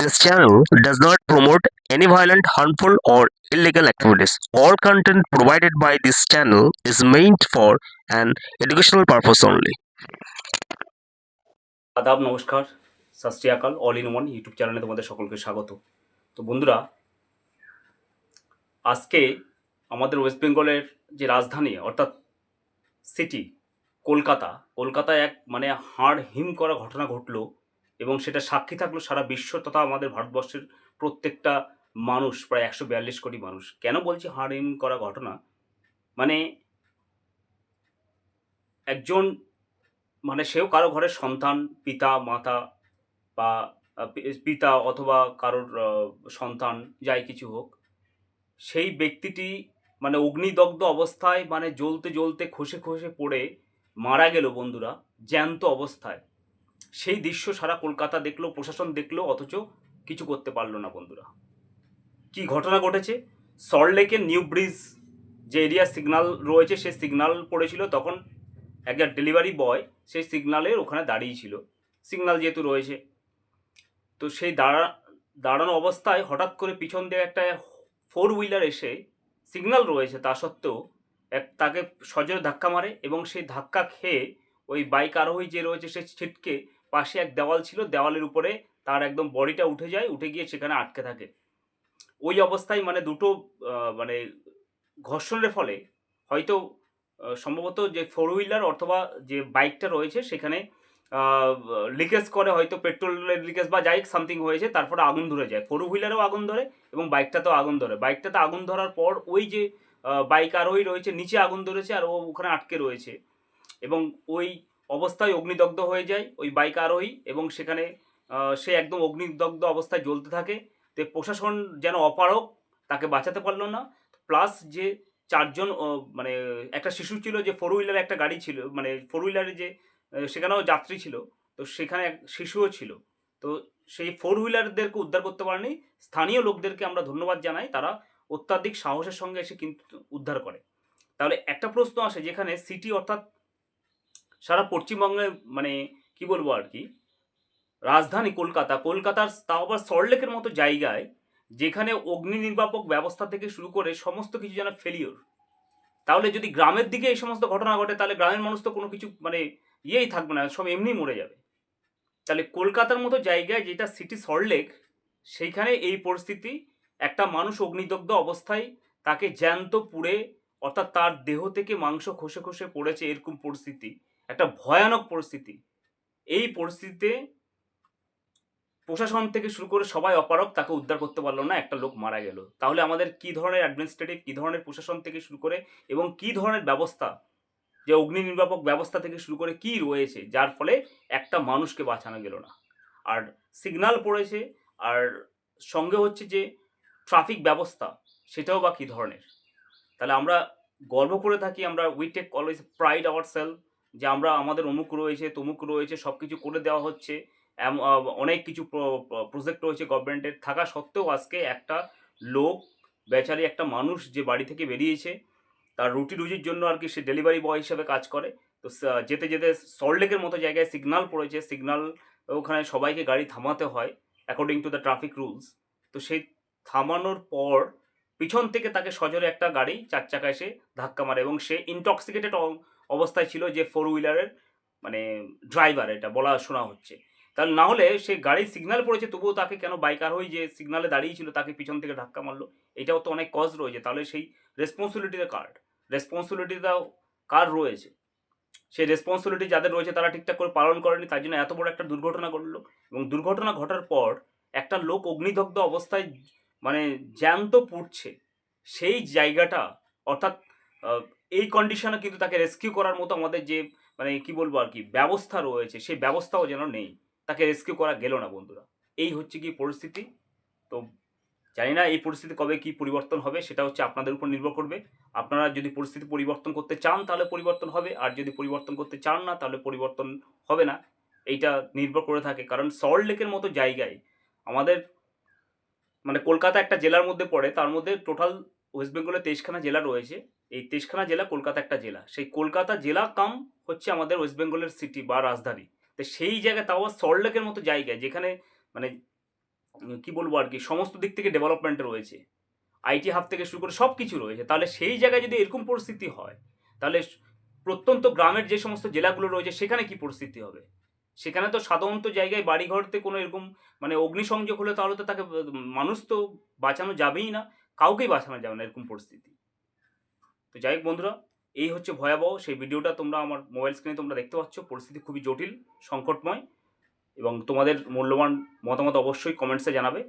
This channel does not promote any violent, harmful, or illegal activities. All content provided by this channel is meant for an educational purpose only. আদাব নমস্কার সত শ্রী আকাল all in one YouTube চ্যানেলে তোমাদের সকলকে স্বাগত তো বন্ধুরা আজকে আমাদের ওয়েস্ট বেঙ্গলের যে রাজধানী অর্থাৎ সিটি কলকাতা কলকাতায় এক মানে হাড় হিম করা ঘটনা ঘটলো এবং সেটা সাক্ষী থাকল সারা বিশ্ব তথা আমাদের ভারতবর্ষের প্রত্যেকটা মানুষ, প্রায় একশো বিয়াল্লিশ কোটি মানুষ। কেন বলছি হাড় হিম করা ঘটনা? মানে একজন মানে সেও কারও ঘরের সন্তান, পিতা, মাতা বা পিতা অথবা কারোর সন্তান, যাই কিছু হোক, সেই ব্যক্তিটি মানে অগ্নিদগ্ধ অবস্থায় মানে জ্বলতে জ্বলতে খসে খসে পড়ে মারা গেল বন্ধুরা, জ্যান্ত অবস্থায়। সেই দৃশ্য সারা কলকাতা দেখল, প্রশাসন দেখল, অথচ কিছু করতে পারল না বন্ধুরা। কি ঘটনা ঘটেছে? সল্টলেকের নিউ ব্রিজ যে এরিয়া সিগনাল রয়েছে সেই সিগনাল পড়েছিল তখন একটা ডেলিভারি বয় সেই সিগনালের ওখানে দাঁড়িয়ে ছিল। সিগনাল যেহেতু রয়েছে। তো সেই দাঁড়া, দাঁড়ানো অবস্থায় হঠাৎ করে পিছন দিয়ে একটা ফোর হুইলার এসে সিগনাল রয়েছে। তা সত্ত্বেও এক তাকে সজোরে ধাক্কা মারে এবং সেই ধাক্কা খেয়ে ওই বাইক আরোহী যে রয়েছে সে ছিটকে পাশে এক দেওয়াল ছিল, দেওয়ালের উপরে তার একদম বডিটা উঠে যায়, উঠে গিয়ে সেখানে আটকে থাকে। ওই অবস্থায় মানে দুটো মানে ঘর্ষণের ফলে হয়তো সম্ভবত যে ফোর হুইলার অথবা যে বাইকটা রয়েছে সেখানে লিকেজ করে, হয়তো পেট্রোলের লিকেজ বা যাই সামথিং হয়েছে, তারপরে আগুন ধরে যায়। ফোর হুইলারেও আগুন ধরে এবং বাইকটাতেও আগুন ধরে। বাইকটাতে আগুন ধরার পর ওই যে বাইক আরোহী রয়েছে, নিচে আগুন ধরেছে আর ও ওখানে আটকে রয়েছে। এবং ওই অবস্থায় অগ্নিদগ্ধ হয়ে যায়, ওই বাইক আরোহী এবং সেখানে সে একদম অগ্নিদগ্ধ অবস্থায় জ্বলতে থাকে। তো প্রশাসন যেন অপারক তাকে বাঁচাতে পারল না। প্লাস যে চারজন মানে একটা শিশু ছিল যে ফোর হুইলার একটা গাড়ি ছিল মানে ফোর হুইলারে যে সেখানেও যাত্রী ছিল। তো সেখানে এক শিশুও ছিল। তো সেই ফোর হুইলারদেরকে উদ্ধার করতে পারেনি। স্থানীয় লোকদেরকে আমরা ধন্যবাদ জানাই। তারা অত্যাধিক সাহসের সঙ্গে এসে কিন্তু উদ্ধার করে। তাহলে একটা প্রশ্ন আসে যেখানে সিটি অর্থাৎ সারা পশ্চিমবঙ্গে মানে কি বলব আর কি? রাজধানী কলকাতা। কলকাতার তাও আবার সল্টলেকের মতো জায়গায় যেখানে অগ্নি নির্বাপক ব্যবস্থা থেকে শুরু করে সমস্ত কিছু যেন ফেলিওর তাহলে যদি গ্রামের দিকে এই সমস্ত ঘটনা ঘটে, তাহলে গ্রামের মানুষ তো কোনো কিছু মানে ইয়েই থাকবে না, সব এমনি মরে যাবে। তাহলে কলকাতার মতো জায়গায় যেটা সিটি সল্টলেক সেইখানে এই পরিস্থিতি, একটা মানুষ অগ্নিদগ্ধ অবস্থায় তাকে জ্যান্ত পুড়ে, অর্থাৎ তার দেহ থেকে মাংস খসে খসে পড়েছে, এরকম পরিস্থিতি। একটা ভয়ানক পরিস্থিতি। এই পরিস্থিতিতে প্রশাসন থেকে শুরু করে সবাই অপারক তাকে উদ্ধার করতে পারল না, একটা লোক মারা গেল। তাহলে আমাদের কি ধরনের অ্যাডমিনিস্ট্রেটিভ কি ধরনের প্রশাসন থেকে শুরু করে এবং কি ধরনের ব্যবস্থা, যে অগ্নি নির্বাপক ব্যবস্থা থেকে শুরু করে কি রয়েছে, যার ফলে একটা মানুষকে বাঁচানো গেল না। আর সিগন্যাল পড়েছে, আর সঙ্গে হচ্ছে যে ট্রাফিক ব্যবস্থা, সেটাও বা কী ধরনের? তাহলে আমরা গর্ব করে থাকি, আমরা we take always pride our self যে আমরা আমাদের অমুক রয়েছে, তমুক রয়েছে সব কিছু করে দেওয়া হচ্ছে। অনেক কিছু প্রজেক্ট রয়েছে গভর্নমেন্টের থাকা সত্ত্বেও আজকে একটা লোক, বেচারি একটা মানুষ যে বাড়ি থেকে বেরিয়েছে, তার রুটি রুজির জন্য আর কি সে ডেলিভারি বয় হিসেবে কাজ করে। তো যেতে যেতে সল্টলেকের মতো জায়গায় সিগনাল পড়েছে। সিগনাল ওখানে সবাইকে গাড়ি থামাতে হয় according to the traffic rules তো সেই থামানোর পর পিছন থেকে তাকে সজোরে একটা গাড়ি চার চাকা এসে ধাক্কা মারে এবং সে ইনটক্সিকেটেড অবস্থায় ছিল যে ফোর হুইলারের মানে ড্রাইভার এটা বলা শোনা হচ্ছে। তাহলে না হলে সে গাড়ি সিগন্যাল পড়েছে, তবুও তাকে কেন বাইকার হয়ে যে সিগনালে দাঁড়িয়ে ছিল, তাকে পিছন থেকে ধাক্কা মারলো? এটাও তো অনেক কজ রয়েছে। তাহলে সেই রেসপন্সিবিলিটিটা কার? রেসপন্সিবিলিটিটাও কার রয়েছে? সেই রেসপন্সিবিলিটি যাদের রয়েছে, তারা ঠিকঠাক করে পালন করেনি, তার জন্য এত বড় একটা দুর্ঘটনা ঘটলো। এবং দুর্ঘটনা ঘটার পর একটা লোক অগ্নিদগ্ধ অবস্থায় মানে জ্যান্ত পুড়ছে। সেই জায়গাটা, অর্থাৎ এই কন্ডিশনে কিন্তু তাকে রেস্কিউ করার মতো আমাদের যে মানে কি বলব আর কি, ব্যবস্থা রয়েছে, সেই ব্যবস্থাও যেন নেই। তাকে রেস্কিউ করা গেল না বন্ধুরা। এই হচ্ছে কি পরিস্থিতি। তো জানি না এই পরিস্থিতি কবে কি পরিবর্তন হবে, সেটা হচ্ছে আপনাদের উপর নির্ভর করবে। আপনারা যদি পরিস্থিতি পরিবর্তন করতে চান, তাহলে পরিবর্তন হবে। আর যদি পরিবর্তন করতে চান না, তাহলে পরিবর্তন হবে না। এইটা নির্ভর করে থাকে। কারণ সল্ট লেকের মতো জায়গায় আমাদের মানে কলকাতা একটা জেলার মধ্যে পড়ে, তার মধ্যে টোটাল ওয়েস্ট বেঙ্গলে তেইশখানা জেলা রয়েছে। এই তেইশখানা জেলা কলকাতা একটা জেলা। সেই কলকাতা জেলা কাম হচ্ছে আমাদের ওয়েস্ট বেঙ্গলের সিটি বা রাজধানী। তো সেই জায়গায় তাও সল্টলেকের মতো জায়গায়, যেখানে মানে কি বলব আর কি, সমস্ত দিক থেকে ডেভেলপমেন্ট রয়েছে। আইটি হাব থেকে শুরু করে সব কিছু রয়েছে। তাহলে সেই জায়গায় যদি এরকম পরিস্থিতি হয়, তাহলে প্রত্যন্ত গ্রামের যে সমস্ত জেলাগুলো রয়েছে, সেখানে কি পরিস্থিতি হবে? সেখানে তো সাধারণত জায়গায় বাড়িঘরতে কোনো এরকম মানে অগ্নিসংযোগ হলে তাহলে তো তাকে মানুষ তো বাঁচানো যাবেই না। কাউকেই বাঁচানো যাবে না এরকম পরিস্থিতি। তো যাই হোক বন্ধুরা, এই হচ্ছে ভয়াবহ। সেই ভিডিওটা তোমরা আমার মোবাইল স্ক্রিনে তোমরা দেখতে পাচ্ছ। পরিস্থিতি খুবই জটিল, সংকটময় এবং তোমাদের মূল্যবান মতামত অবশ্যই কমেন্টসে জানাবে।